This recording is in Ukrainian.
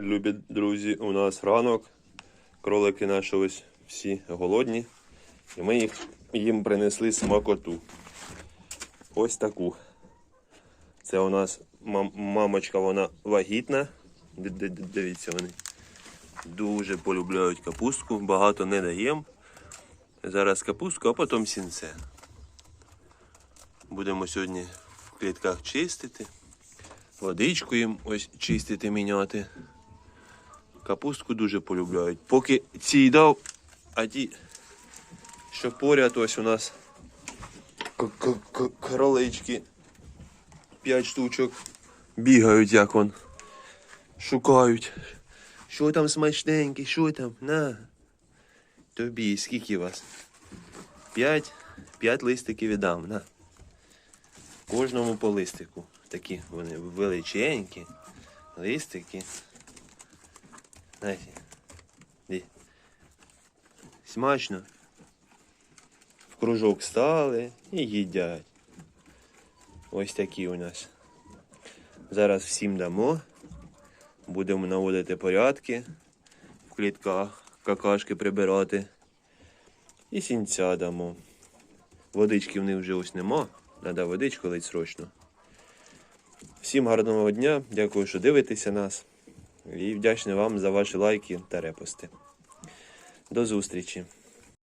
любі друзі, у нас ранок. Кролики наші ось всі голодні. І ми їх, їм принесли смакоту. Ось таку. Це у нас мамочка, вона вагітна. Дивіться вони. Дуже полюбляють капустку, багато не даємо. Зараз капустку, а потім сінце. Будемо сьогодні в клітках чистити. Водичку їм ось чистити, міняти. Капустку дуже полюбляють. Поки ці дав, а ті, що поряд ось у нас кролички. П'ять штучок. Бігають, як он. Шукають. Що там смачненьке, що там? На. Тобі, скільки вас? П'ять. П'ять листиків віддам, на. Кожному по листику. Такі вони величенькі. Листики. Смачно. В кружок стали і їдять. Ось такі у нас. Зараз всім дамо. Будемо наводити порядки в клітках, какашки прибирати. І сінця дамо. Водички в них вже ось нема. Треба водичку лить срочно. Всім гарного дня. Дякую, що дивитеся нас. І вдячний вам за ваші лайки та репости. До зустрічі!